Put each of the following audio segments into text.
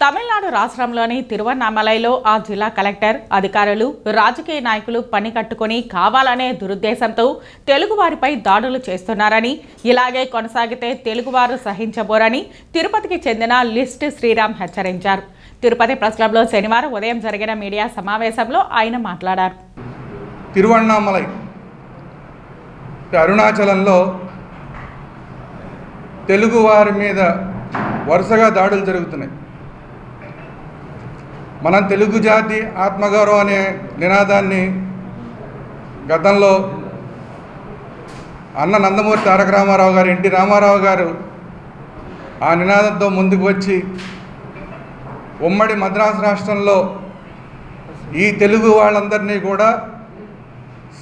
తమిళనాడు రాష్ట్రంలోని తిరువన్నామలైలో ఆ జిల్లా కలెక్టర్ అధికారులు రాజకీయ నాయకులు పని కట్టుకుని కావాలనే దురుద్దేశంతో తెలుగువారిపై దాడులు చేస్తున్నారని ఇలాగే కొనసాగితే తెలుగువారు సహించబోరని తిరుపతికి చెందిన లిస్ట్ శ్రీరామ్ హెచ్చరించారు. తిరుపతి ప్రెస్ క్లబ్లో శనివారం ఉదయం జరిగిన మీడియా సమావేశంలో ఆయన మాట్లాడారు. తిరువన్నామలై అరుణాచలంలో తెలుగువారి మీద వరుసగా దాడులు జరుగుతున్నాయి. మనం తెలుగు జాతి ఆత్మగౌరవం అనే నినాదాన్ని గతంలో అన్న నందమూరి తారక రామారావు గారు ఎన్టీ రామారావు గారు ఆ నినాదంతో ముందుకు వచ్చి ఉమ్మడి మద్రాసు రాష్ట్రంలో ఈ తెలుగు వాళ్ళందరినీ కూడా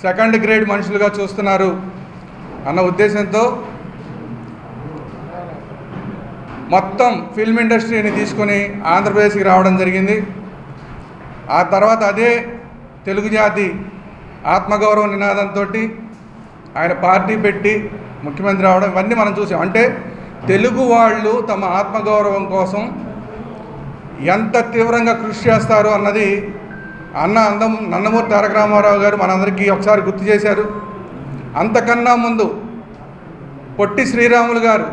సెకండ్ గ్రేడ్ మనుషులుగా చూస్తున్నారు అన్న ఉద్దేశంతో మొత్తం ఫిల్మ్ ఇండస్ట్రీని తీసుకొని ఆంధ్రప్రదేశ్కి రావడం జరిగింది. ఆ తర్వాత అదే తెలుగు జాతి ఆత్మగౌరవ నినాదంతో ఆయన పార్టీ పెట్టి ముఖ్యమంత్రి అవడం ఇవన్నీ మనం చూసాం. అంటే తెలుగు వాళ్ళు తమ ఆత్మగౌరవం కోసం ఎంత తీవ్రంగా కృషి చేస్తారు అన్నది అన్న అందం నందమూరి తారక రామారావు గారు మనందరికీ ఒకసారి గుర్తు చేశారు. అంతకన్నా ముందు పొట్టి శ్రీరాములు గారు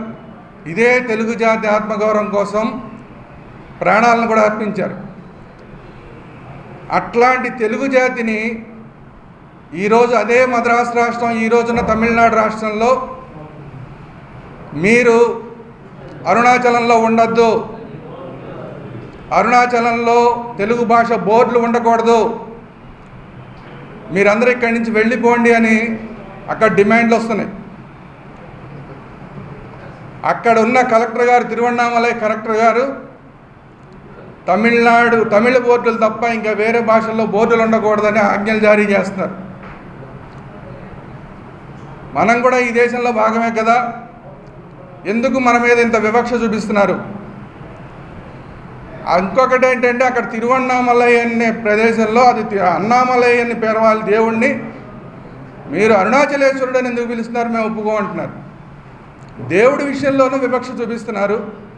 ఇదే తెలుగు జాతి ఆత్మగౌరవం కోసం ప్రాణాలను కూడా అర్పించారు. అట్లాంటి తెలుగు జాతిని ఈరోజు అదే మద్రాసు రాష్ట్రం ఈ రోజున తమిళనాడు రాష్ట్రంలో మీరు అరుణాచలంలో ఉండొద్దు. అరుణాచలంలో తెలుగు భాష బోర్డులు ఉండకూడదు. మీరందరూ ఇక్కడి నుంచి వెళ్ళిపోండి అని అక్కడ డిమాండ్లు వస్తున్నాయి. అక్కడ ఉన్న కలెక్టర్ గారు తిరువన్నామలై కలెక్టర్ గారు తమిళనాడు తమిళ బోర్డులు తప్ప ఇంకా వేరే భాషల్లో బోర్డులు ఉండకూడదని ఆజ్ఞలు జారీ చేస్తున్నారు. మనం కూడా ఈ దేశంలో భాగమే కదా? ఎందుకు మన మీద ఇంత వివక్ష చూపిస్తున్నారు? ఇంకొకటి ఏంటంటే అక్కడ తిరువన్నామలై అనే ప్రదేశంలో అది అన్నామలై అని పేరవాలి దేవుణ్ణి మీరు అరుణాచలేశ్వరుడు అని ఎందుకు పిలుస్తున్నారు? మేము ఒప్పుకోమంటున్నారు. దేవుడి విషయంలోనూ వివక్ష చూపిస్తున్నారు.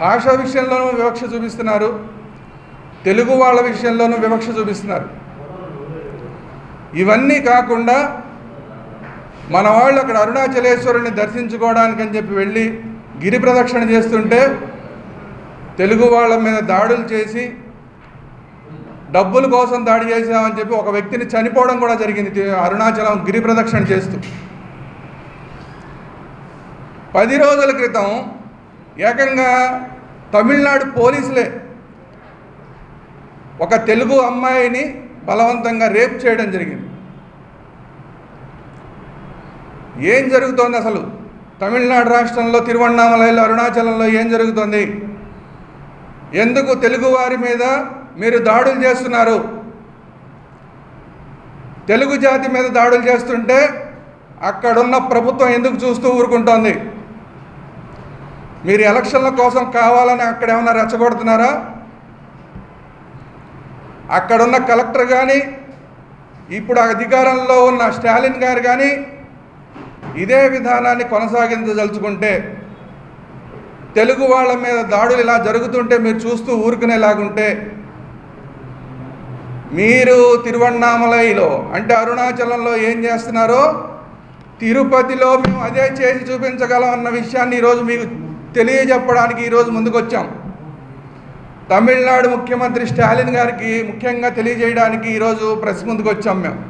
భాష విషయంలోనూ వివక్ష చూపిస్తున్నారు. తెలుగు వాళ్ళ విషయంలోనూ వివక్ష చూపిస్తున్నారు. ఇవన్నీ కాకుండా మన వాళ్ళు అక్కడ అరుణాచలేశ్వరుని దర్శించుకోవడానికి అని చెప్పి వెళ్ళి గిరి ప్రదక్షిణ చేస్తుంటే తెలుగు వాళ్ళ మీద దాడులు చేసి డబ్బుల కోసం దాడి చేసామని చెప్పి ఒక వ్యక్తిని చనిపోవడం కూడా జరిగింది. అరుణాచలం గిరి ప్రదక్షిణ చేస్తూ. పది రోజుల క్రితం ఏకంగా తమిళనాడు పోలీసులే ఒక తెలుగు అమ్మాయిని బలవంతంగా రేప్ చేయడం జరిగింది. ఏం జరుగుతోంది అసలు? తమిళనాడు రాష్ట్రంలో తిరువణామలలో అరుణాచలంలో ఏం జరుగుతోంది? ఎందుకు తెలుగువారి మీద మీరు దాడులు చేస్తున్నారు? తెలుగు జాతి మీద దాడులు చేస్తుంటే అక్కడున్న ప్రభుత్వం ఎందుకు చూస్తూ ఊరుకుంటోంది? మీరు ఎలక్షన్ల కోసం కావాలని అక్కడ ఏమైనా రెచ్చగొడుతున్నారా? అక్కడున్న కలెక్టర్ కానీ ఇప్పుడు అధికారంలో ఉన్న స్టాలిన్ గారు కానీ ఇదే విధానాన్ని కొనసాగించదలుచుకుంటే తెలుగు వాళ్ళ మీద దాడులు ఇలా జరుగుతుంటే మీరు చూస్తూ ఊరుకునేలాగుంటే మీరు తిరువண்ணామలైలో అంటే అరుణాచలంలో ఏం చేస్తున్నారో తిరుపతిలో మేము అదే చేసి చూపించగలం అన్న విషయాన్ని ఈరోజు మీకు తెలియజెప్పడానికి ఈరోజు ముందుకొచ్చాం. తమిళనాడు ముఖ్యమంత్రి స్టాలిన్ గారికి ముఖ్యంగా తెలియజేయడానికి ఈరోజు ప్రెస్ ముందుకు వచ్చాం మేము.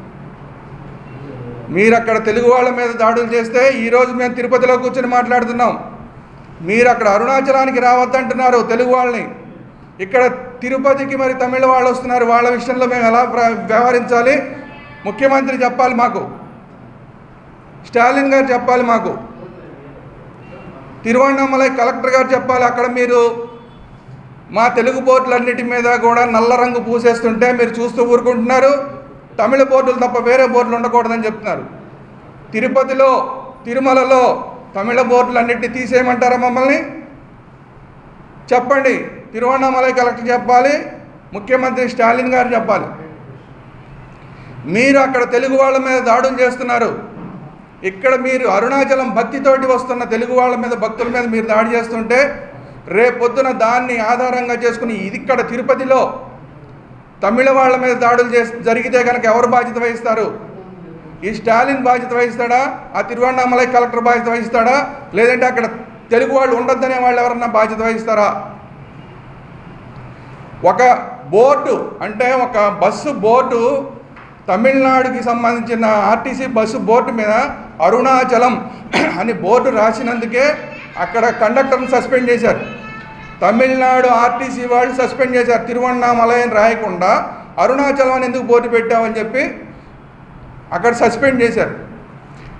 మీరు అక్కడ తెలుగు వాళ్ళ మీద దాడులు చేస్తే ఈరోజు మేము తిరుపతిలో కూర్చొని మాట్లాడుతున్నాం. మీరు అక్కడ అరుణాచలానికి రావద్దంటున్నారు తెలుగు వాళ్ళని. ఇక్కడ తిరుపతికి మరి తమిళ వాళ్ళు వస్తున్నారు వాళ్ళ విషయంలో మేము ఎలా ప్ర- వ్యవహరించాలి? ముఖ్యమంత్రి చెప్పాలి మాకు. స్టాలిన్ గారు చెప్పాలి మాకు. తిరువణామలై కలెక్టర్ గారు చెప్పాలి అక్కడ మీరు మా తెలుగు బోర్డులన్నిటి మీద కూడా నల్ల రంగు పూసేస్తుంటే మీరు చూస్తూ ఊరుకుంటున్నారు. తమిళ బోర్డులు తప్ప వేరే బోర్డులు ఉండకూడదని చెప్తున్నారు. తిరుపతిలో తిరుమలలో తమిళ బోర్డులన్నిటిని తీసేయమంటారా మమ్మల్ని? చెప్పండి తిరువణామలై కలెక్టర్ చెప్పాలి ముఖ్యమంత్రి స్టాలిన్ గారు చెప్పాలి. మీరు అక్కడ తెలుగు వాళ్ళ మీద దాడులు చేస్తున్నారు. ఇక్కడ మీరు అరుణాచలం భక్తితోటి వస్తున్న తెలుగు వాళ్ళ మీద భక్తుల మీద మీరు దాడి చేస్తుంటే రేపొద్దున దాన్ని ఆధారంగా చేసుకుని ఇది ఇక్కడ తిరుపతిలో తమిళ వాళ్ళ మీద దాడులు చేసి జరిగితే కనుక ఎవరు బాధ్యత వహిస్తారు? ఈ స్టాలిన్ బాధ్యత వహిస్తాడా? ఆ తిరువణామలై కలెక్టర్ బాధ్యత వహిస్తాడా? లేదంటే అక్కడ తెలుగు వాళ్ళు ఉండొద్దనే వాళ్ళు ఎవరన్నా బాధ్యత వహిస్తారా? ఒక బోర్డు అంటే ఒక బస్సు బోర్డు తమిళనాడుకి సంబంధించిన ఆర్టీసీ బస్సు బోర్డు మీద అరుణాచలం అని బోర్డు రాసినందుకే అక్కడ కండక్టర్ని సస్పెండ్ చేశారు. తమిళనాడు ఆర్టీసీ వాళ్ళు సస్పెండ్ చేశారు. తిరువన్నామలయని రాయకుండా అరుణాచలం అని ఎందుకు బోర్డు పెట్టామని చెప్పి అక్కడ సస్పెండ్ చేశారు.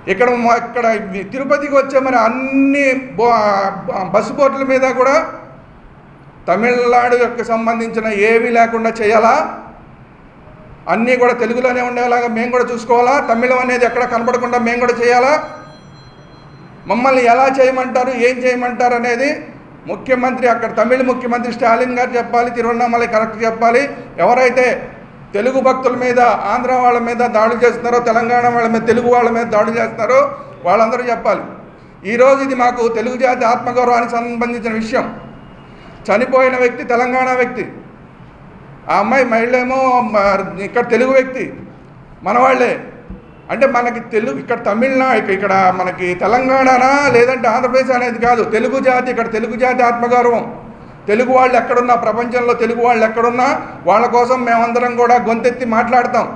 ఇక్కడ ఇక్కడ తిరుపతికి వచ్చే మరి అన్ని బో- బస్సు బోర్డుల మీద కూడా తమిళనాడు యొక్క సంబంధించిన ఏవి లేకుండా చేయాలా? అన్నీ కూడా తెలుగులోనే ఉండేలాగా మేము కూడా చూసుకోవాలా? తమిళం అనేది ఎక్కడ కనపడకుండా మేము కూడా చేయాలా? మమ్మల్ని ఎలా చేయమంటారు? ఏం చేయమంటారు అనేది ముఖ్యమంత్రి అక్కడ తమిళ ముఖ్యమంత్రి స్టాలిన్ గారు చెప్పాలి తిరువన్నామలై కరెక్ట్ చెప్పాలి. ఎవరైతే తెలుగు భక్తుల మీద ఆంధ్ర వాళ్ళ మీద దాడులు చేస్తున్నారో తెలంగాణ వాళ్ళ మీద తెలుగు వాళ్ళ మీద దాడులు చేస్తున్నారో వాళ్ళందరూ చెప్పాలి. ఈరోజు ఇది మాకు తెలుగు జాతి ఆత్మగౌరవానికి సంబంధించిన విషయం. చనిపోయిన వ్యక్తి తెలంగాణ వ్యక్తి ఆ అమ్మాయి మహిళ ఏమో ఇక్కడ తెలుగు వ్యక్తి మనవాళ్ళే. అంటే మనకి తెలుగు ఇక్కడ తమిళనాడు ఇక్కడ మనకి తెలంగాణనా లేదంటే ఆంధ్రప్రదేశ్ అనేది కాదు. తెలుగు జాతి ఇక్కడ తెలుగు జాతి ఆత్మగౌరవం. తెలుగు వాళ్ళు ఎక్కడున్నా ప్రపంచంలో తెలుగు వాళ్ళు ఎక్కడున్నా వాళ్ళ కోసం మేమందరం కూడా గొంతెత్తి మాట్లాడతాం.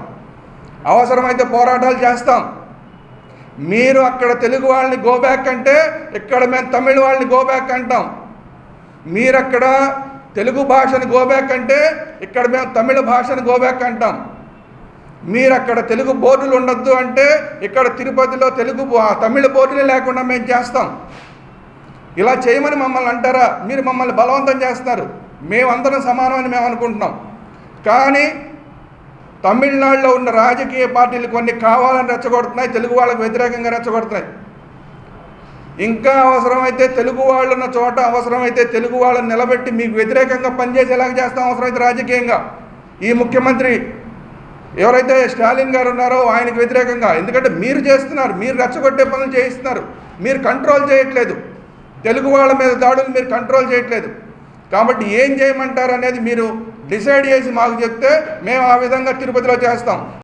అవసరమైతే పోరాటాలు చేస్తాం. మీరు అక్కడ తెలుగు వాళ్ళని గో బ్యాక్ అంటే ఇక్కడ మేము తమిళ వాళ్ళని గో బ్యాక్ అంటాం. మీరక్కడ తెలుగు భాషను గోబ్యాక్ అంటే ఇక్కడ మేము తమిళ భాషను గోబ్యాక్ అంటాం. మీరు అక్కడ తెలుగు బోర్డులు ఉండొద్దు అంటే ఇక్కడ తిరుపతిలో తెలుగు తమిళ బోర్డులే లేకుండా మేము చేస్తాం. ఇలా చేయమని మమ్మల్ని అంటారా? మీరు మమ్మల్ని బలవంతం చేస్తున్నారు. మేమందరం సమానమని మేము అనుకుంటున్నాం. కానీ తమిళనాడులో ఉన్న రాజకీయ పార్టీలు కొన్ని కావాలని రెచ్చగొడుతున్నాయి తెలుగు వాళ్ళకు వ్యతిరేకంగా రెచ్చగొడుతున్నాయి. ఇంకా అవసరమైతే తెలుగు వాళ్ళు ఉన్న చోట అవసరమైతే తెలుగు వాళ్ళని నిలబెట్టి మీకు వ్యతిరేకంగా పనిచేసేలాగా చేస్తాం అవసరమైతే రాజకీయంగా. ఈ ముఖ్యమంత్రి ఎవరైతే స్టాలిన్ గారు ఉన్నారో ఆయనకు వ్యతిరేకంగా. ఎందుకంటే మీరు చేస్తున్నారు మీరు రెచ్చగొట్టే పనులు చేయిస్తున్నారు. మీరు కంట్రోల్ చేయట్లేదు. తెలుగు వాళ్ళ మీద దాడులు మీరు కంట్రోల్ చేయట్లేదు. కాబట్టి ఏం చేయమంటారు అనేది మీరు డిసైడ్ చేసి మాకు చెప్తే మేము ఆ విధంగా తిరుపతిలో చేస్తాం.